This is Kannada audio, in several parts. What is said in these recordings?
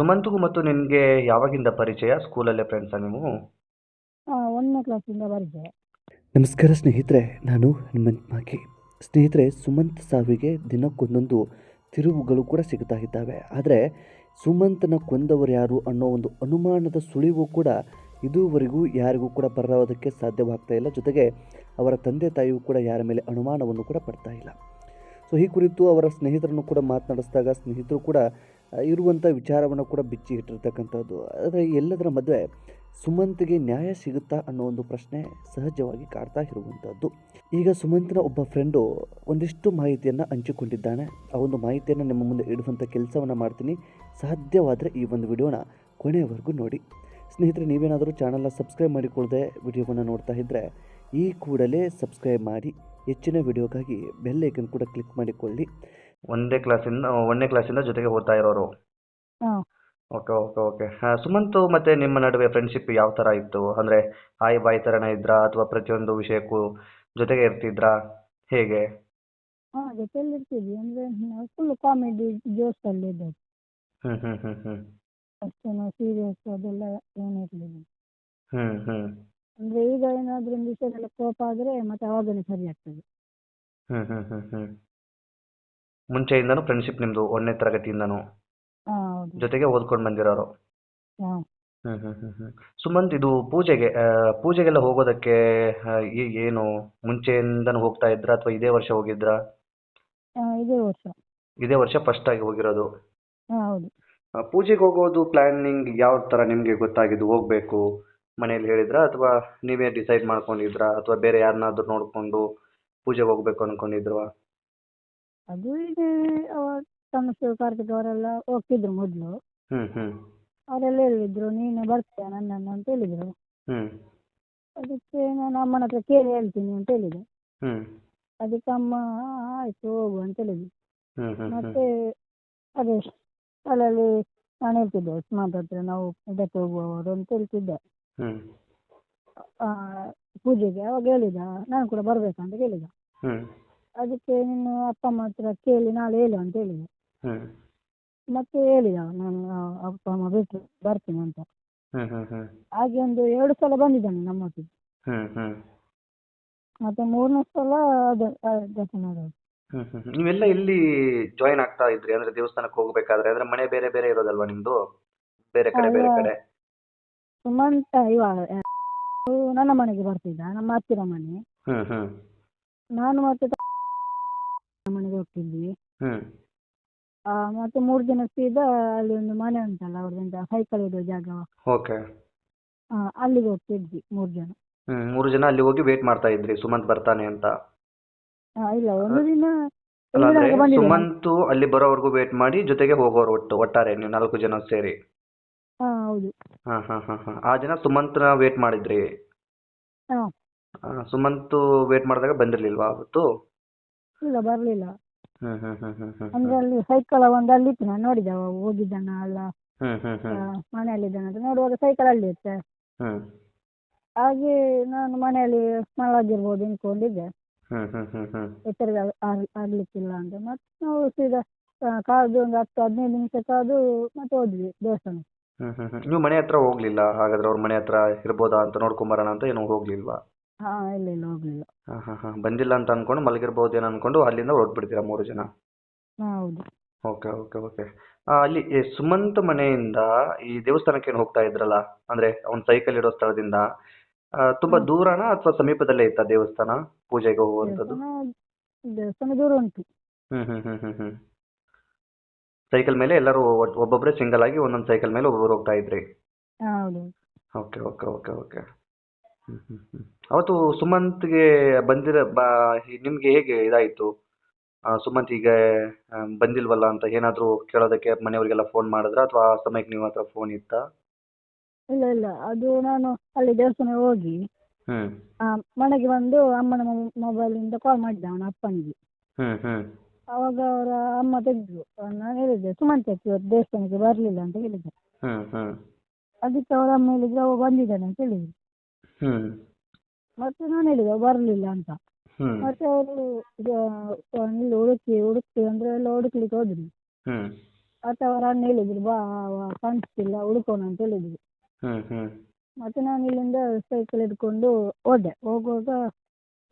ಸುಮಂತ್ಗೂ ಮತ್ತು ನಿನಗೆ ಯಾವಾಗಿಂದ ಪರಿಚಯ? ಸ್ಕೂಲಲ್ಲೇ ಫ್ರೆಂಡ್ಸಾ ನೀವು? ಒಂದನೇ ಕ್ಲಾಸಿಂದ ಬರಿದೆ ನಮಸ್ಕಾರ ಸ್ನೇಹಿತರೆ ನಾನು ಹನುಮಂತ್ ಮಾಕಿ ಸ್ನೇಹಿತರೆ ಸುಮಂತ್ ಸಾವಿಗೆ ದಿನಕ್ಕೊಂದೊಂದು ತಿರುವುಗಳು ಕೂಡ ಸಿಗ್ತಾ ಇದ್ದಾವೆ. ಆದರೆ ಸುಮಂತನ ಕೊಂದವರು ಯಾರು ಅನ್ನೋ ಒಂದು ಅನುಮಾನದ ಸುಳಿವು ಕೂಡ ಇದುವರೆಗೂ ಯಾರಿಗೂ ಕೂಡ ಬರೋದಕ್ಕೆ ಸಾಧ್ಯವಾಗ್ತಾ ಇಲ್ಲ. ಜೊತೆಗೆ ಅವರ ತಂದೆ ತಾಯಿಯೂ ಕೂಡ ಯಾರ ಮೇಲೆ ಅನುಮಾನವನ್ನು ಕೂಡ ಪಡ್ತಾ ಇಲ್ಲ. ಸೊ ಈ ಕುರಿತು ಅವರ ಸ್ನೇಹಿತರನ್ನು ಕೂಡ ಮಾತನಾಡಿಸಿದಾಗ ಸ್ನೇಹಿತರು ಕೂಡ ಇರುವಂಥ ವಿಚಾರವನ್ನು ಕೂಡ ಬಿಚ್ಚಿ ಇಟ್ಟಿರ್ತಕ್ಕಂಥದ್ದು. ಆದರೆ ಎಲ್ಲದರ ಮದುವೆ ಸುಮಂತ್ಗೆ ನ್ಯಾಯ ಸಿಗುತ್ತಾ ಅನ್ನೋ ಒಂದು ಪ್ರಶ್ನೆ ಸಹಜವಾಗಿ ಕಾಡ್ತಾ ಇರುವಂಥದ್ದು. ಈಗ ಸುಮಂತ್ನ ಒಬ್ಬ ಫ್ರೆಂಡು ಒಂದಿಷ್ಟು ಮಾಹಿತಿಯನ್ನು ಹಂಚಿಕೊಂಡಿದ್ದಾನೆ. ಆ ಒಂದು ಮಾಹಿತಿಯನ್ನು ನಿಮ್ಮ ಮುಂದೆ ಇಡುವಂಥ ಕೆಲಸವನ್ನು ಮಾಡ್ತೀನಿ. ಸಾಧ್ಯವಾದರೆ ಈ ಒಂದು ವಿಡಿಯೋನ ಕೊನೆಯವರೆಗೂ ನೋಡಿ. ಸ್ನೇಹಿತರೆ, ನೀವೇನಾದರೂ ಚಾನಲ್ನ ಸಬ್ಸ್ಕ್ರೈಬ್ ಮಾಡಿಕೊಳ್ಳದೆ ವಿಡಿಯೋವನ್ನು ನೋಡ್ತಾ ಇದ್ದರೆ ಈ ಕೂಡಲೇ ಸಬ್ಸ್ಕ್ರೈಬ್ ಮಾಡಿ. ಹೆಚ್ಚಿನ ವಿಡಿಯೋಗಾಗಿ ಬೆಲ್ ಐಕನ್ ಕೂಡ ಕ್ಲಿಕ್ ಮಾಡಿಕೊಳ್ಳಿ. ಒಂದೇ ಕ್ಲಾಸಿಂದ ಒಂದನೇ ಕ್ಲಾಸಿಂದ ಜೊತೆಗೆ ಓದ್ತಾ ಇರೋರು. ಹಾಂ. ಓಕೆ ಓಕೆ ಓಕೆ ಸುಮಂತ್ ಮತ್ತೆ ನಿಮ್ಮ ನಡುವೆ ಫ್ರೆಂಡ್ಶಿಪ್ ಯಾವ ತರ ಇತ್ತು? ಅಂದ್ರೆ ಹಾಯ್ ಬಾಯ್ ತರನ ಇದ್ರಾ ಅಥವಾ ಪ್ರತಿಯೊಂದು ವಿಷಯಕ್ಕೂ ಜೊತೆಗೆ ಇರ್ತಿದ್ರಾ? ಹೇಗೆ? ಹಾ ಜೊತೆಯಲ್ಲಿ ಇರ್ತೀವಿ. ಅಂದ್ರೆ ನಾವು ಫುಲ್ ಕಾಮಿಡಿ ಜೋಶಲ್ಲಿ ಇದ್ದದ್ದು. ಹ್ಞೂ ಹ್ಮ್ ಹ್ಮ್ ಹ್ಮ್. ಅಷ್ಟೇನು ಸೀರಿಯಸ್ ಅದೆಲ್ಲ ಹ್ಮ್ ಇರಲಿಲ್ಲ. ಹ್ಞೂ ಹ್ಞೂ ಅಂದರೆ ಈಗ ಏನಾದ್ರೂ ಒಂದು ವಿಷಯದಲ್ಲ ಕೋಪ ಆದರೆ ಮತ್ತೆ ಆವಾಗಲೇ ಸರಿ ಆಗ್ತದೆ. ಹ್ಞೂ ಹ್ಞೂ ಹ್ಞೂ ಹ್ಞೂ ಮುಂಚೆಯಿಂದನೂ ಫ್ರೆಂಡ್ಶಿಪ್ ನಿಮ್ಮದು ಒಂದನೇ ತರಗತಿಯಿಂದನೂ ಹಾಂ ಹೌದು. ಜೊತೆಗೆ ಓದ್ಕೊಂಡು ಬಂದಿರೋರು. ಹಾಂ. ಸುಮಂತ್ ಇದು ಪೂಜೆಗೆ ಆ, ಪೂಜೆಗೆಲ್ಲ ಹೋಗೋದಕ್ಕೆ ಆ, ಮುಂಚೆ ಏನು ಮುಂಚೆಯಿಂದನೂ ಹೋಗ್ತಾ ಇದ್ರಾ ಅಥವಾ ಇದೇ ವರ್ಷ ಹೋಗಿದ್ರಾ? ಇದೇ ವರ್ಷ. ಇದೇ ವರ್ಷ ಫಸ್ಟ್ ಆಗಿ ಹೋಗಿರೋದು. ಹಾಂ ಹೌದು. ಆ, ಪೂಜೆಗೆ ಹೋಗೋದು ಪ್ಲಾನಿಂಗ್ ಯಾವ ತರ ನಿಮಗೆ ಗೊತ್ತಾಗಿದ್ದು? ಹೋಗಬೇಕು ಮನೇಲಿ ಹೇಳಿದ್ರ ಅಥವಾ ನೀವೇ ಡಿಸೈಡ್ ಮಾಡ್ಕೊಂಡಿದ್ರಾ? ಅಥವಾ ಬೇರೆ ಯಾರನ್ನಾದ್ರೂ ನೋಡ್ಕೊಂಡು ಪೂಜೆಗೆ ಹೋಗ್ಬೇಕು ಅಂದ್ಕೊಂಡಿದ್ರಾ ಅದು ಈಗ ತನುಷ್ ಕಾರ್ತಿಕ್ ಅವರೆಲ್ಲ ಹೋಗ್ತಿದ್ರು ಮೊದಲು. ಹ್ಮ್ ಅವರೆಲ್ಲ ಹೇಳಿದ್ರು ನೀನು ಬರ್ತೀಯ ನನ್ನನ್ನು ಅಂತ ಹೇಳಿದರು. ಹ್ಮ್. ಅದಕ್ಕೆ ನಾನು ಅಮ್ಮನ ಹತ್ರ ಕೇಳಿ ಹೇಳ್ತೀನಿ ಅಂತ ಹೇಳಿದೆ. ಹ್ಮ್. ಅದಕ್ಕೆ ಅಮ್ಮ "ಆ, ಆಯ್ತು ಹೋಗು ಅಂತ ಹೇಳಿದ್ರು. ಹ್ಮ್ ಮತ್ತೆ ಅದೇ ಅಲ್ಲಲ್ಲಿ ನಾನು ಹೇಳ್ತಿದ್ದೆ ಸುಮಂತ್ ಹತ್ರ ನಾವು ಇದಕ್ಕೆ ಹೋಗುವವರು ಅಂತ ಹೇಳ್ತಿದ್ದೆ. ಹ್ಮ್. ಆ, ಪೂಜೆಗೆ ಅವಾಗ ಹೇಳಿದ ನಾನು ಕೂಡ ಬರ್ಬೇಕಂತ ಕೇಳಿದ. ಹ್ಞೂ ಅದಕ್ಕೆ ನಿನ್ನ ಅಪ್ಪ ಅಮ್ಮ ಹತ್ರ ಕೇಳಿ ನಾಳೆ ಹೇಳು ಅಂತ ಹೇಳಿದೆ. ಹ್ಞೂ ಮತ್ತೆ ಹೇಳಿದ ನಾನು ಅಪ್ಪ ಅಮ್ಮ ಬಿಟ್ಟು ಬರ್ತೀನಿ ಅಂತ. ಹಾಗೆ ಒಂದು ಎರಡು ಸಲ ಬಂದಿದ್ದಾನೆ ನಮ್ಮೊಟ್ಟಿಗೆ ಒಟ್ಟಿಗೆ ಮತ್ತೆ ಮೂರನೇ ಸಲ ಅದು ದರ್ಶನ ಆದದ್ದು ಹ್ಮ್ ಹ್ಮ್ ಹ್ಮ್. ನೀವೆಲ್ಲ ಎಲ್ಲಿ ಜಾಯಿನ್ ಆಗ್ತಾ ಇದ್ರಿ? ಅಂದ್ರೆ ದೇವಸ್ಥಾನಕ್ಕೆ ಹೋಗ್ಬೇಕಾದ್ರೆ? ಅಂದ್ರೆ ಮನೆ ಬೇರೆ ಬೇರೆ ಇರೋದಲ್ವಾ ನಿಮ್ದು? ಬೇರೆ ಕಡೆ ಬೇರೆ ಕಡೆ? ಸುಮಂತ ಇವಾಗ ನನ್ನ ಮನೆಗೆ ಬರ್ತಿದ್ದ ನಮ್ಮ ಹತ್ತಿರ ಮನೆ. ಹ್ಮ್ ಹ್ಮ್. ನಾನು ಮತ್ತೆ ತ- ಮನೆಗೆ ಹೋಗ್ತಿದ್ವಿ. ಆ, ಮತ್ತೆ ಮೂರು ದಿನ ಸೀದಾ ಅಲ್ಲಿ ಒಂದು ಮನೆ ಉಂಟಲ್ಲ ಅವ್ರದ್ದು ಸೈಕಲ್ ಇಡೋ ಜಾಗ. ಓಕೆ ಆ, ಅಲ್ಲಿಗೆ ಹೋಗ್ತಿದ್ವಿ ಮೂರು ಜನ. ಹ್ಮ್ ಮೂರು ಜನ ಅಲ್ಲಿ ಹೋಗಿ ವೇಟ್ ಮಾಡ್ತಾ ಇದ್ರಿ ಸುಮಂತ್ ಬರ್ತಾನೆ ಅಂತ. ಆ, ಇಲ್ಲ ಒಂದು ದಿನ ಅಲ್ಲ ಅಂದ್ರೆ ಇಲ್ಲಿವರೆಗೆ ಬಂದಿದ್ದೇನೆ ಸುಮಂತ್ ಅಲ್ಲಿ ಬರೋವರೆಗೂ ವೇಟ್ ಮಾಡಿ ಜೊತೆಗೆ ಹೋಗೋರು ಒಟ್ಟು ಒಟ್ಟಾರೆ ನೀವು ನಾಲ್ಕು ಜನ ಸೇರಿ. ಹಾ ಹೌದು. ಹಾ ಹಾ ಹಾ ಹಾ. ಆ ಜನ ಸುಮಂತ್ನ ವೇಟ್ ಮಾಡಿದ್ರಿ? ಹಾ. ಆ, ಸುಮಂತ್ ವೇಟ್ ಮಾಡಿದಾಗ ಬಂದಿರ್ಲಿಲ್ವಾ ಅವತ್ತು? ಇಲ್ಲ ಬರ್ಲಿಲ್ಲ. ಹ್ಮ್ ಹ್ಮ್ ಹ್ಮ್ ಹ್ಮ್ ಹ್ಮ್ ಅಂದ್ರೆ ಅಲ್ಲಿ ಸೈಕಲ್ ಒಂದು ಅಲ್ಲಿ ಇತ್ತು ನಾನು ನೋಡಿದೆ ಅವ ಹೋಗಿದ್ದಾನ ಅಲ್ಲ. ಮನೆಯಲ್ಲಿ ಹ್ಮ್ ಆ, ಹ್ಮ್ ಮನೆಯಲ್ಲಿದ್ದಾನೆ ಅಂತ ನೋಡುವಾಗ ಸೈಕಲ್ ಅಲ್ಲಿ ಇತ್ತೆ ಹ್ಮ್ ಹಾಗೆ ನಾನು ಮನೆಯಲ್ಲಿ ಮಲಗಿರ್ಬೋದು ಅನ್ಕೊಂಡಿದ್ದೆ. ಹ್ಮ್ ಹ್ಮ್ ಹ್ಮ್ ಹ್ಮ್ ಎಚ್ಚರಿಕೆ ಆಗ್- ಆಗ್- ಆಗ್ಲಿಕ್ಕಿಲ್ಲ ಅಂತ. ಮತ್ತೆ ನಾವು ಸೀದಾ ಆ, ಕಾದು ಒಂದು ಹತ್ತು ಹದಿನೈದು ನಿಮಿಷ ಕಾದು ಮತ್ತೆ ಹೋದ್ವಿ ದೇವಸ್ಥಾನ. ಹ್ಮ್ ಹ್ಮ್ ಹ್ಮ್ ನೀವು ಮನೆ ಹತ್ರ ಹೋಗ್ಲಿಲ್ಲ? ಹಾಗಾದ್ರೆ ಅವ್ರ ಮನೆ ಹತ್ರ ಇರ್ಬೋದಾ ಅಂತ ನೋಡ್ಕೊಂಬರೋಣ ಅಂತ ಏನು ಹೋಗ್ಲಿಲ್ವಾ? ಹಾ ಇಲ್ಲ ಇಲ್ಲ ಹೋಗ್ಲಿಲ್ಲ. ಹಾ ಹಾ ಹಾ ಬಂದಿಲ್ಲ ಅಂತ ಅನ್ಕೊಂಡು ಮಲಗಿರ್ಬೋದೇನೋ ಅನ್ಕೊಂಡು ಅಲ್ಲಿಂದ ಹೊರಟ್ಬಿಡ್ತೀರಾ ಮೂರು ಜನ? ಹಾ ಹೌದು. Okay okay okay. ಅಲ್ಲಿ ಸುಮಂತ್ ಮನೆಯಿಂದ ಈ ದೇವಸ್ಥಾನಕ್ಕೆ ಏನು ಹೋಗ್ತಾ ಇದ್ರಲ್ಲ? ಅಂದ್ರೆ ಅವ್ನ ಸೈಕಲ್ ಇರೋ ಸ್ಥಳದಿಂದ ಆ, ತುಂಬಾ ದೂರನ ಅಥವಾ ಸಮೀಪದಲ್ಲೇ ಇತ್ತಾ ದೇವಸ್ಥಾನ ಪೂಜೆಗೆ ಹೋಗುವಂತದ್ದು ದೇವಸ್ಥಾನ ದೇವಸ್ಥಾನ ದೂರ ಉಂಟು. ಹ್ಮ್ ಹ್ಮ್ ಹ್ಮ್ ಹ್ಮ್ ಹ್ಮ್. ಸೈಕಲ್ ಮೇಲೆ ಎಲ್ಲರೂ ಒಟ್- ಒಬ್ಬೊಬ್ರೆ ಸಿಂಗಲ್ ಆಗಿ ಒಂದೊಂದು ಸೈಕಲ್ ಮೇಲೆ ಒಬ್ಬೊಬ್ರು ಹೋಗ್ತಾ ಇದ್ರಿ? ಹಾ ಹೌದು. Okay okay okay okay. ಹ್ಮ್ ಹ್ಮ್ ಹ್ಮ್. ಅವತ್ತು ಸುಮಂತ್ಗೆ ಬಂದಿರ ಬಾ ನಿಮ್ಗೆ ಹೇಗೆ ಇದಾಯಿತು? ಸುಮಂತ್ ಈಗ ಬಂದಿಲ್ವಲ್ಲ ಅಂತ ಏನಾದರೂ ಕೇಳೋದಕ್ಕೆ ಮನೆಯವರಿಗೆಲ್ಲ ಫೋನ್ ಮಾಡಿದ್ರಾ? ಅಥವಾ ಆ ಸಮಯಕ್ಕೆ ನಿಮ್ಮ ಹತ್ರ ಫೋನ್ ಇತ್ತಾ? ಇಲ್ಲ ಇಲ್ಲ. ಅದು ನಾನು ಅಲ್ಲಿ ದೇವಸ್ಥಾನ ಹೋಗಿ ಹ್ಮ್. ಆ, ಮನೆಗೆ ಬಂದು ಅಮ್ಮನ ಮೊಬೈಲಿಂದ ಕಾಲ್ ಮಾಡಿದ ಅವನ ಅಪ್ಪನಿಗೆ. ಹ್ಮ್ ಅವಾಗ ಅವರ ಅಮ್ಮ ತೆಗೆದ್ರು. ನಾನು ಹೇಳಿದ್ದೆ ಸುಮಂತ್ ಯಾಕೆ ಇವತ್ತು ದೇವಸ್ಥಾನಕ್ಕೆ ಬರಲಿಲ್ಲ ಅಂತ ಹೇಳಿದ್ದೆ. ಹ್ಮ್ ಹ್ಮ್. ಅದಕ್ಕೆ ಅವರ ಅಮ್ಮ ಹೇಳಿದ್ರು ಅವ ಬಂದಿದ್ದಾನೆ ಅಂತ ಹೇಳಿದ್ರು. ಹ್ಮ್. ಮತ್ತೆ ನಾನು ಹೇಳಿದೆ ಬರ್ಲಿಲ್ಲ ಅಂತ. ಮತ್ತೆ ಅವರು ಇಲ್ಲಿ ಹುಡುಕಿ ಹುಡುಕ್ತಿ ಅಂದ್ರೆ ಎಲ್ಲ ಹುಡುಕ್ಲಿಕ್ಕೆ ಹೋದ್ರು. ಹ್ಮ್. ಮತ್ತೆ ಅವರ ಅಣ್ಣ ಹೇಳಿದ್ರು ಬಾ ಅವ ಕಾಣಿಸ್ತಿಲ್ಲ ಹುಡುಕೋಣ ಅಂತ ಹೇಳಿದ್ರು. ಮತ್ತೆ ನಾನು ಇಲ್ಲಿಂದ ಸೈಕಲ್ ಹಿಡ್ಕೊಂಡು ಹೋದೆ. ಹೋಗುವಾಗ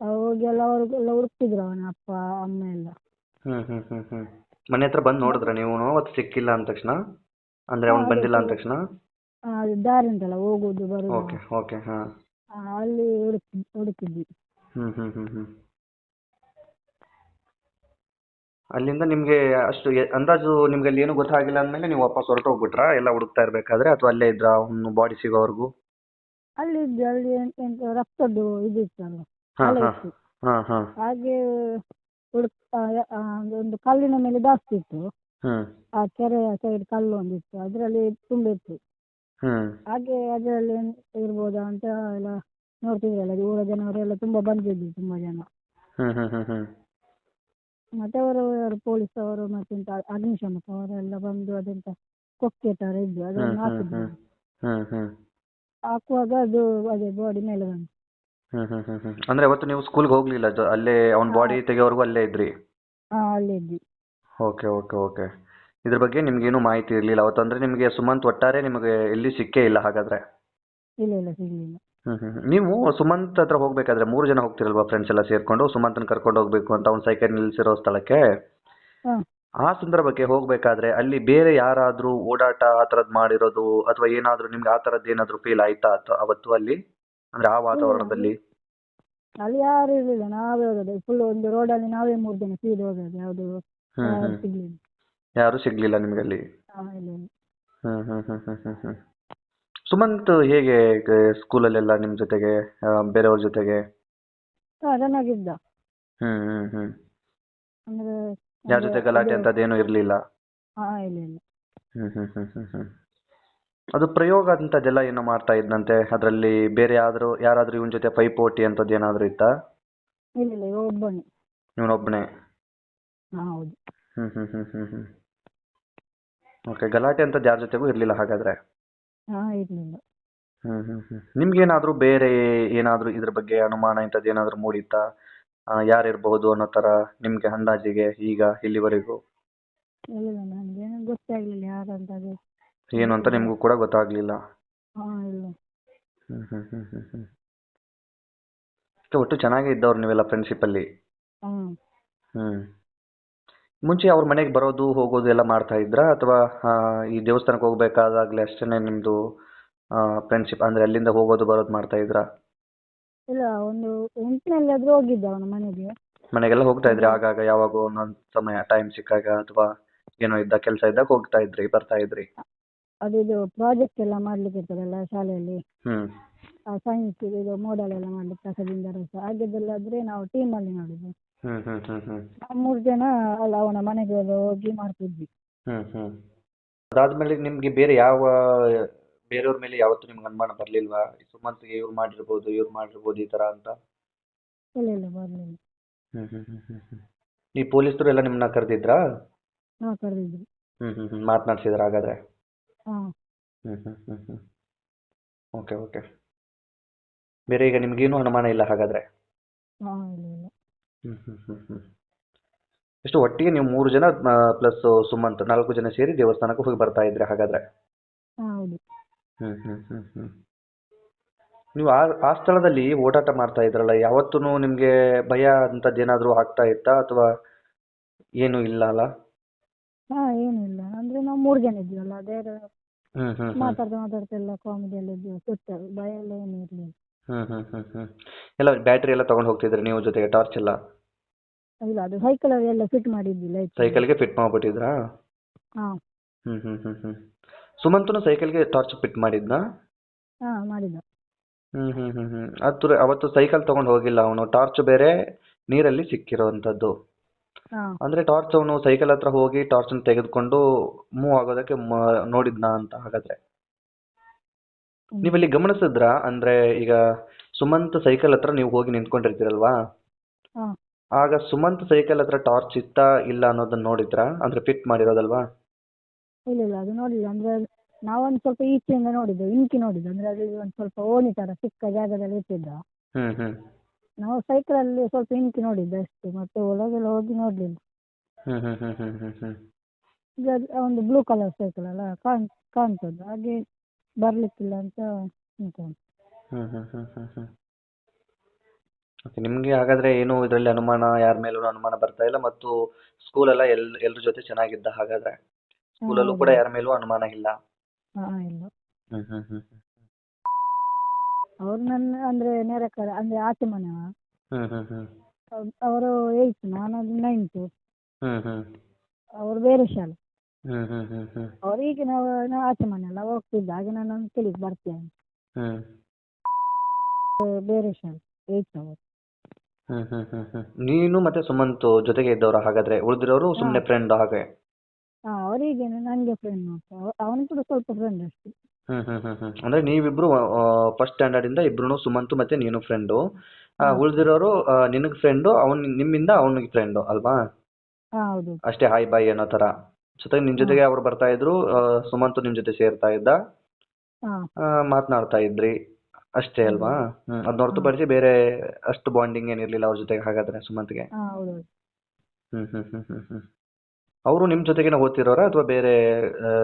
ಹೋಗಿ ಎಲ್ಲ ಅವ್ರಿಗೆಲ್ಲ ಹುಡುಕ್ತಿದ್ರು ಅವನ ಅಪ್ಪ ಅಮ್ಮ ಎಲ್ಲ. ಮನೆ ಹತ್ರ ಬಂದು ನೋಡಿದ್ರ ನೀವು? ಅವತ್ತು ಸಿಕ್ಕಿಲ್ಲ ಅಂದ ತಕ್ಷಣ? ಅಂದ್ರೆ ಅವನು ಬಂದಿಲ್ಲ ಅಂದ ತಕ್ಷಣ? ದಾರಿ ಉಂಟಲ್ಲ ಹೋಗುದು ಬರುದು. ಓಕೆ ಓಕೆ ಹಾಂ. ಅಲ್ಲಿ ಹುಡುಕಿ ಹುಡುಕಿದ್ವಿ ಹ್ಮ್ ಅಲ್ಲಿಂದ ನಿಮಗೆ ಅಷ್ಟು ಎ- ಅಂದಾಜು ನಿಮ್ಗೆ ಅಲ್ಲಿ ಏನು ಗೊತ್ತಾಗಿಲ್ಲ ಅಂದ್ಮೇಲೆ ನೀವು ವಾಪಸ್ ಹೊರಟು ಹೋಗ್ಬಿಟ್ರಾ ಎಲ್ಲ ಹುಡುಕ್ತಾ ಇರ್ಬೇಕಾದ್ರೆ ಅಥವಾ ಅಲ್ಲೇ ಇದ್ರಾ ಅವ್ನು ಬಾಡಿ ಸಿಗೋವರೆಗೂ? ಅಲ್ಲಿ ಇದ್ದೆ ಅಲ್ಲಿ ಎಂತ ರಕ್ತದ್ದು ಇದು ಇತ್ತಲ್ಲ ಹಾಂ ಅಲೆ ಹಾಂ. ಇತ್ತು. ಹಾಂ ಹಾಂ. ಹಾಗೆ ಆ, ಒಂದು ಕಲ್ಲಿನ ಮೇಲೆ ಜಾಸ್ತಿ ಇತ್ತು. ಆ ಕೆರೆಯ ಸೈಡ್ ಕಲ್ಲು ಒಂದಿತ್ತು. ಅದರಲ್ಲಿ ತುಂಬಿತ್ತು. ಹ್ಞೂ ಹಾಗೆ ಅದರಲ್ಲಿ ಇರ್ಬೋದಾ ಅಂತ ಎಲ್ಲ ನೋಡ್ತಿದ್ರಲ್ಲ ಊರ ಜನವರೆಲ್ಲ ತುಂಬಾ ಬಂದಿದ್ರು ತುಂಬಾ ಜನ. ಮತ್ತೆ ಅವರು ಯಾರು ಪೊಲೀಸ್ ಅವರು ಮತ್ತೆಂತ ಅಗ್ನಿಶಾಮಕ ಅವರೆಲ್ಲ ಬಂದು ಅದೆಂತ ಕೊಕ್ಕೆ ತರ ಇದ್ದು ಅದನ್ನು ಹಾಕಿದ್ರು. ಹಾಕುವಾಗ ಅದು ಅದೇ ಬಾಡಿ ಮೇಲೆ ಬಂತು. ಅಂದ್ರೆ ಅವತ್ತು ನೀವು ಸ್ಕೂಲ್ಗೆ ಹೋಗ್ಲಿಲ್ಲ ಅಲ್ಲೇ ಅವನ ಬಾಡಿ ತೆಗೆಯೋವರೆಗೂ ಅಲ್ಲೇ ಇದ್ರಿ? ಹಾ ಅಲ್ಲೇ ಇದ್ವಿ. Okay okay okay. ಇದ್ರ ಬಗ್ಗೆ ನಿಮ್ಗೇನು ಮಾಹಿತಿ ಇರಲಿಲ್ಲ. ಅವತ್ತು ಅಂದರೆ ನಿಮಗೆ ಸುಮಂತ್ ಒಟ್ಟಾರೆ ನಿಮಗೆ ಎಲ್ಲಿ ಸಿಕ್ಕೇ ಇಲ್ಲ ಹಾಗಾದರೆ? ಇಲ್ಲ ಇಲ್ಲ ಸಿಗ್ಲಿಲ್ಲ. ಹ್ಞೂ ಹ್ಞೂ ನೀವು ಸುಮಂತ್ ಹತ್ರ ಹೋಗಬೇಕಾದ್ರೆ ಮೂರು ಜನ ಹೋಗ್ತಿರಲ್ವಾ ಫ್ರೆಂಡ್ಸ್ ಎಲ್ಲ ಸೇರಿಕೊಂಡು? ಸುಮಂತನ ಕರ್ಕೊಂಡು ಹೋಗಬೇಕು ಅಂತ ಅವ್ನು ಸೈಕಲ್ ನಿಲ್ಲಿಸಿರೋ ಸ್ಥಳಕ್ಕೆ? ಹಾ. ಆ ಸಂದರ್ಭಕ್ಕೆ ಹೋಗಬೇಕಾದ್ರೆ ಅಲ್ಲಿ ಬೇರೆ ಯಾರಾದರೂ ಓಡಾಟ ಆ ಥರದ್ದು ಮಾಡಿರೋದು ಅಥವಾ ಏನಾದರೂ ನಿಮ್ಗೆ ಆ ಥರದ್ದು ಏನಾದರೂ ಫೀಲ್ ಆಯ್ತಾ ಅಥವಾ ಅವತ್ತು ಅಲ್ಲಿ? ಅಂದರೆ ಆ ವಾತಾವರಣದಲ್ಲಿ? ಅಲ್ಲಿ ಯಾರು ಇರ್ಲಿಲ್ಲ. ನಾವೇ ಹೋಗೋದು ಫುಲ್ ಒಂದು ರೋಡಲ್ಲಿ ನಾವೇ ಮೂರು ಜನ ಸೀದ್ ಹೋಗೋದು ಯಾವುದು ಸಿಗ್ಲಿಲ್ಲ. ಯಾರೂ ಸಿಗ್ಲಿಲ್ಲ ನಿಮ್ಗೆ ಅಲ್ಲಿ ಹ್ಮ್ ಇಲ್ಲ ಇಲ್ಲ ಹ್ಮ್ ಹ್ಮ್ ಹ್ಞೂ ಹ್ಞೂ ಸುಮಂತ್ ಹೇಗೆ ಸ್ಕೂಲಲ್ಲೆಲ್ಲ ನಿಮ್ಮ ಜೊತೆಗೆ ಆ, ಬೇರೆಯವ್ರ ಜೊತೆಗೆ ಹ್ಮ್ ಚೆನ್ನಾಗಿದ್ದ ಹ್ಮ್ ಹ್ಮ್ ಹ್ಮ್ ಅಂದ್ರೆ ಯಾರ ಅಂದ್ರೆ ಜೊತೆ ಗಲಾಟೆ ಅದು- ಅಂತದ್ದೇನೂ ಇರ್ಲಿಲ್ಲ ಆ ಇಲ್ಲ ಇಲ್ಲ ಹ್ಮ್ ಹ್ಞೂ ಹ್ಞೂ ಹ್ಞೂ ಅದು ಪ್ರಯೋಗ ಅಂತದೆಲ್ಲ ಏನೋ ಮಾಡ್ತಾ ಇದ್ದಂತೆ ಅದರಲ್ಲಿ ಬೇರೆ ಯಾರಾದರೂ ಯಾರಾದರೂ ಇವನ ಜೊತೆ ಪೈಪೋಟಿ ಅಂತದ್ದು ಏನಾದರೂ ಇತ್ತಾ ಇಲ್ಲ ಇಲ್ಲ ಇವ ಒಬ್ಬನೇ ಇವನೊಬ್ಬನೇ ಹಾ ಹೌದು ಹ್ಞೂ ಹ್ಞೂ ಹ್ಞೂ ಹ್ಞೂ ಹ್ಞೂ ಓಕೆ ಗಲಾಟೆ ಅಂತ ಯಾರ ಜೊತೆಗೂ ಇರಲಿಲ್ಲ ಹಾಗಾದರೆ? ಹಾ ಇರ್ಲಿಲ್ಲ. ನಿಮ್ಗೇನಾದರೂ ಬೇರೆ ಏನಾದರೂ ಇದ್ರ ಬಗ್ಗೆ ಅನುಮಾನ ಇಂಥದ್ದು ಏನಾದರೂ ಮೂಡಿತ್ತಾ? ಯಾರಿರ್ಬಹುದು ಅನ್ನೋ ತರ ನಿಮ್ಗೆ ಅಂದಾಜಿಗೆ ಈಗ ಇಲ್ಲಿವರೆಗೂ? ಇಲ್ಲ ಇಲ್ಲ ನನಗೆ ಏನು ಗೊತ್ತೇ ಆಗ್ಲಿಲ್ಲ ಯಾರಂತ ಅದು ಏನು ಅಂತ ನಿಮ್ಗೂ ಕೂಡ ಗೊತ್ತಾಗ್ಲಿಲ್ಲ. ಹಾ ಇಲ್ಲ. ಹ್ಮ್ ಹ್ಮ್ ಹ್ಮ್ ಹ್ಮ್ ಹ್ಮ್. ಒಟ್ಟು ಚೆನ್ನಾಗೇ ಇದ್ದವ್ರು ನೀವೆಲ್ಲ ಫ್ರೆಂಡ್ಶಿಪ್ಪಲ್ಲಿ ಹ್ಮ್. ಹ್ಞೂ ಮುಂಚೆ ಅವ್ರ ಮನೆಗೆ ಬರೋದು ಹೋಗೋದು ಎಲ್ಲ ಮಾಡ್ತಾ ಇದ್ರಾ? ಅಥವಾ ಈ ದೇವಸ್ಥಾನಕ್ಕೆ ಹೋಗ್ಬೇಕಾದಾಗಲೇ ಅಷ್ಟೇ ನಿಮ್ಮದು ಫ್ರೆಂಡ್ಶಿಪ್ ಅಂದ್ರೆ ಅಲ್ಲಿಂದ ಹೋಗೋದು ಬರೋದು ಮಾಡ್ತಾ ಇದ್ರಾ? ಇಲ್ಲ ಒಂದು ಎಂಟನಲ್ಲಿ ಆದ್ರೂ ಹೋಗಿದ್ದ ಅವನ ಮನೆಗೆ. ಮನೆಗೆಲ್ಲ ಹೋಗ್ತಾ ಇದ್ರಿ? ಆಗಾಗ ಯಾವಾಗ ಒಂದೊಂದು ಸಮಯ ಟೈಮ್ ಸಿಕ್ಕಾಗ ಅಥವಾ ಏನೋ ಇದ್ದ ಕೆಲಸ ಇದ್ದಾಗ ಹೋಗ್ತಾ ಇದ್ರಿ ಬರ್ತಾ ಇದ್ರಿ? ಅದು ಇದು ಪ್ರಾಜೆಕ್ಟ್ ಎಲ್ಲ ಮಾಡ್ಲಿಕ್ಕೆ ಇರ್ತದಲ್ಲ ಶಾಲೆಯಲ್ಲಿ? ಹ್ಮ್. ಸೈನ್ಸ್ ಇದು ಮೋಡಲ್ ಎಲ್ಲ ಮಾಡ್ಲಿಕ್ಕೆ ಕಸದಿಂದ ರಸ ಹಾಗೆದೆಲ್ಲ ಆದ್ರೆ ನಾವು ಟೀಮ್ ಅಲ್ಲಿ ಮಾಡುದು ಹ್ಮ್ ಹ್ಮ್ ಹ್ಮ್ ನಾವು ಮೂರು ಜನ ಅಲ್ಲ ಅವನ ಮನೆಗೆ ಹೋಗಿ ಮಾಡ್ತಿದ್ವಿ. ಹ್ಮ್ ಹ್ಮ್. ಅದಾದ್ಮೇಲೆ ನಿಮ್ಗೆ ಬೇರೆ ಯಾವ ಬೇರೆಯವ್ರ ಮೇಲೆ ಯಾವತ್ತು ನಿಮ್ಗೆ ಅನುಮಾನ ಬರಲಿಲ್ವಾ? ಸುಮಂತ್ಗೆ ಇವ್ರು ಮಾಡಿರ್ಬೋದು ಇವ್ರು ಮಾಡಿರ್ಬೋದು ಈ ತರ ಅಂತ? ಇಲ್ಲ ಇಲ್ಲ ಬರಲಿಲ್ಲ. ಹ್ಮ್ ಹ್ಮ್ ಪೊಲೀಸರು ಎಲ್ಲ ನಿಮ್ಮನ್ನ ಕರೆದಿದ್ರಾ? ಹಾಂ ಕರೆದಿದ್ರು. ಹ್ಮ್ ಹ್ಮ್ ಹ್ಮ್ ಮಾತನಾಡ್ಸಿದ್ರ ಹಾಗಾದ್ರೆ? ಹಾಂ. ಹ್ಮ್ ಹ್ಮ್ ಹ್ಞೂ ಓಕೆ ಓಕೆ. ಬೇರೆ ಈಗ ನಿಮ್ಗೇನು ಅನುಮಾನ ಇಲ್ಲ ಹಾಗಾದ್ರೆ? ಹಾ ಇಲ್ಲ. ಹ್ಞೂ ಹ್ಞೂ ಹ್ಞೂ ಹ್ಞೂ ಎಷ್ಟು ಒಟ್ಟಿಗೆ ನೀವು ಮೂರು ಜನ ಪ್ಲಸ್ ಸುಮಂತ್ ನಾಲ್ಕು ಜನ ಸೇರಿ ದೇವಸ್ಥಾನಕ್ಕೆ ಹೋಗಿ ಬರ್ತಾ ಇದ್ರೆ ಹಾಗಾದ್ರೆ? ಹೌದು. ಹ್ಞೂ ಹ್ಞೂ ಹ್ಞೂ ಹ್ಞೂ ನೀವು ಆ ಆ ಸ್ಥಳದಲ್ಲಿ ಓಡಾಟ ಮಾಡ್ತಾ ಇದ್ರಲ್ಲ ಯಾವತ್ತೂ ನಿಮಗೆ ಭಯ ಅಂಥದ್ದು ಏನಾದರೂ ಆಗ್ತಾ ಇತ್ತಾ ಅಥವಾ ಏನು ಇಲ್ಲ ಅಲ್ಲ? ಹಾಂ ಏನಿಲ್ಲ ಅಂದ್ರೆ ನಾವು ಮೂರು ಜನ ಇದ್ವಲ್ಲ ಅದೇ ಮಾತಾಡ್ತಾ ಮಾತಾಡ್ತಾ ಎಲ್ಲ ಕಾಮಿಡಿ ಎಲ್ಲ ಇದ್ವಿ ಸುತ್ತ ಭಯ ಎಲ್ಲ ಏನು ಇರಲಿಲ್ಲ. ಹ್ಞೂ ಹ್ಞೂ ಹ್ಞೂ ಹ್ಞೂ ಎಲ್ಲ ಬ್ಯಾಟ್ರಿ ಎಲ್ಲ ತೊಗೊಂಡು ಹೋಗ್ತಿದ್ರಿ ನೀವು ಜೊತೆಗೆ ಟಾರ್ಚ್ ಎಲ್ಲ? ಇಲ್ಲ ಅದು ಸೈಕಲಲ್ಲಿ ಎಲ್ಲ ಫಿಟ್ ಮಾಡಿದ್ದಿಲ್ಲ ಸೈಕಲ್ಗೆ ಫಿಟ್ ಮಾಡಿಬಿಟ್ಟಿದ್ರಾ? ಹಾಂ. ಹ್ಞೂ ಹ್ಞೂ ಹ್ಞೂ ಹ್ಞೂ ಸುಮಂತನು ಸೈಕಲ್ಗೆ ಟಾರ್ಚ್ ಫಿಟ್ ಮಾಡಿದ್ನಾ? ಹಾಂ ಮಾಡಿದ ಹ್ಮ್ ಹ್ಞೂ ಹ್ಞೂ ಹ್ಞೂ ಅದು ಅವತ್ತು ಸೈಕಲ್ ತೊಗೊಂಡು ಹೋಗಿಲ್ಲ ಅವನು ಟಾರ್ಚ್ ಬೇರೆ ನೀರಲ್ಲಿ ಸಿಕ್ಕಿರೋವಂಥದ್ದು ಹಾಂ. ಅಂದರೆ ಟಾರ್ಚ್ ಅವನು ಸೈಕಲ್ ಹತ್ರ ಹೋಗಿ ಟಾರ್ಚ್ ತೆಗೆದುಕೊಂಡು ಮೂವ್ ಆಗೋದಕ್ಕೆ ಮ- ನೋಡಿದ್ನಾ ಅಂತ ಹಾಗಾದರೆ? ನೀವಲ್ಲಿ ಗಮನಿಸಿದ್ರಾ? ಅಂದ್ರೆ ಈಗ ಸುಮಂತ್ ಸೈಕಲ್ ಹತ್ರ ನೀವು ಹೋಗಿ ನಿಂತ್ಕೊಂಡಿರ್ತೀರಲ್ವಾ? ಹಾಂ. ಆಗ ಸುಮಂತ್ ಸೈಕಲ್ ಹತ್ರ ಟಾರ್ಚ್ ಇತ್ತಾ ಇಲ್ಲ ಅನ್ನೋದನ್ನ ನೋಡಿದ್ರಾ? ಅಂದ್ರೆ ಫಿಟ್ ಮಾಡಿರೋದಲ್ವಾ? ಇಲ್ಲ ಇಲ್ಲ ಅದು ನೋಡಿಲ್ಲ. ಅಂದ್ರೆ ನಾವೊಂದು ಸ್ವಲ್ಪ ಈಚೆಯಿಂದ ನೋಡಿದ್ದು ಇಂಕಿ ನೋಡಿದ್ದು. ಅಂದ್ರೆ ಅಲ್ಲಿ ಒಂದು ಸ್ವಲ್ಪ ಓಣಿ ಥರ ಚಿಕ್ಕ ಜಾಗದಲ್ಲಿ ಇಟ್ಟಿದ್ದ. ಹ್ಮ್ ಹ್ಮ್. ನಾವು ಸೈಕಲಲ್ಲಿ ಸ್ವಲ್ಪ ಇಂಕಿ ನೋಡಿದ್ದು ಅಷ್ಟೇ ಮತ್ತೆ ಒಳಗೆಲ್ಲ ಹೋಗಿ ನೋಡಲಿಲ್ಲ. ಹ್ಮ್ ಹ್ಮ್ ಈಗ ಅದು ಒಂದು ಬ್ಲೂ ಕಲರ್ ಸೈಕಲ್ ಅಲ್ಲ ಕಾಣ್ ಕಾಣ್ತದೆ ಹಾಗೆ ಬರಲಿಕ್ಕಿಲ್ಲ ಅಂತ ಉಂಟು. ಓಕೆ ನಿಮಗೆ ಹಾಗಾದರೆ ಏನು ಇದರಲ್ಲಿ ಅನುಮಾನ ಯಾರ ಮೇಲೂ ಅನುಮಾನ ಬರ್ತಾ ಇಲ್ಲ ಮತ್ತು ಸ್ಕೂಲೆಲ್ಲ ಎಲ್ ಎಲ್ಲರ ಜೊತೆ ಚೆನ್ನಾಗಿದ್ದ ಹಾಗಾದ್ರೆ? ಸ್ಕೂಲಲ್ಲೂ ಕೂಡ ಯಾರ ಮೇಲೂ ಅನುಮಾನ ಇಲ್ಲ. ಹಾಂ ಇಲ್ಲ. ಅವ್ರು ನನ್ನ ಅಂದರೆ ಕಡೆ ಅಂದ್ರೆ ಆಚೆ ಮನೆಯವ ಹ್ಮ್ ಹ್ಞೂ ಹ್ಞೂ ಅವರು ಏಯ್ತ್ ನಾನು ನೈನ್ತು ಹ್ಮ್ ಹ್ಮ್. ಅವರು ಬೇರೆ ಶಾಲೆ. ಹ್ಞೂ ಅವರಿಗೆ ನಾವು ನಾವು ಆಚೆ ಮನೆಯಲ್ಲ ಹೋಗ್ತಿದ್ದ ಹಾಗೆ ನಾನು ಕೇಳಿದ್ದು ಬರ್ತೀನಿ ಹ್ಞೂ ಬೇರೆ ಶಾಲೆ ಏಯ್ತ್ ಅವರು ಹ್ಮ್ ಹ್ಮ್ ಹ್ಮ್ ಹ್ಮ್ ನೀನು ಮತ್ತೆ ಸುಮಂತ್ ಜೊತೆಗೆ ಇದ್ದವ್ರ ಹಾಗಾದ್ರೆ ಉಳಿದಿರೋರು ಸುಮ್ಮನೆ ಫ್ರೆಂಡ್ ಹಾಗೆ? ಹಾಂ ಅವರಿಗೆ ನನಗೆ ಫ್ರೆಂಡ್ ಮಾತ್ರ. ಅವನು ಕೂಡ ಸ್ವಲ್ಪ ಫ್ರೆಂಡ್ ಅಷ್ಟೇ. ಹ್ಮ್ ಹ್ಮ್ ಹ್ಮ್ ಹ್ಮ್. ಅಂದ್ರೆ ನೀವಿಬ್ರು ಫಸ್ಟ್ ಸ್ಟ್ಯಾಂಡರ್ಡ್ ಇಂದ ಇಬ್ರು ಸುಮಂತ್ ಮತ್ತೆ ನೀನು ಫ್ರೆಂಡು ಉಳಿದಿರೋರು ನಿನಗೆ ಫ್ರೆಂಡು ಅವನ್ ನಿಮ್ಮಿಂದ ಅವನಿಗೆ ಫ್ರೆಂಡು ಅಲ್ವಾ? ಹಾಂ ಹೌದು. ಅಷ್ಟೇ ಹಾಯ್ ಬಾಯ್ ಅನ್ನೋ ತರ ಜೊತೆಗೆ ನಿಮ್ ಜೊತೆಗೆ ಅವ್ರು ಬರ್ತಾ ಇದ್ರು ಸುಮಂತ್ ನಿಮ್ ಜೊತೆ ಸೇರ್ತಾ ಇದ್ದ. ಮಾತನಾಡ್ತಾ ಇದ್ರಿ. ಅಷ್ಟೇ ಅಲ್ವಾ? ಹ್ಮ್. ಅದನ್ನ ಹೊರತುಪಡಿಸಿ ಬೇರೆ ಅಷ್ಟು ಬಾಂಡಿಂಗ್ ಏನಿರ್ಲಿಲ್ಲ ಅವ್ರ ಜೊತೆಗೆ ಹಾಗಾದ್ರೆ ಸುಮಂತ್ಗೆ. ಹಾಂ ಹೌದು ಹ್ಮ್ ಹ್ಮ್ ಹ್ಮ್ ಹ್ಮ್ ಹ್ಮ್. ಅವರು ನಿಮ್ಮ ಜೊತೆಗೇನೆ ಓದ್ತಿರೋರಾ ಅಥವಾ ಬೇರೆ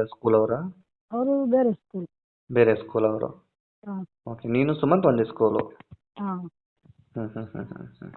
ಸ್ಕೂಲ್ ಅವರ? ಅವರು ಬೇರೆ ಸ್ಕೂಲ್ ಬೇರೆ ಸ್ಕೂಲ್ ಅವರು. ಹಾಂ. ಓಕೆ ನೀನು ಸುಮಂತ್ ಒಂದೇ ಸ್ಕೂಲು ಹಾಂ. ಹ್ಮ್ ಹ್ಮ್ ಹ್ಮ್ ಹ್ಮ್ ಹ್ಮ್.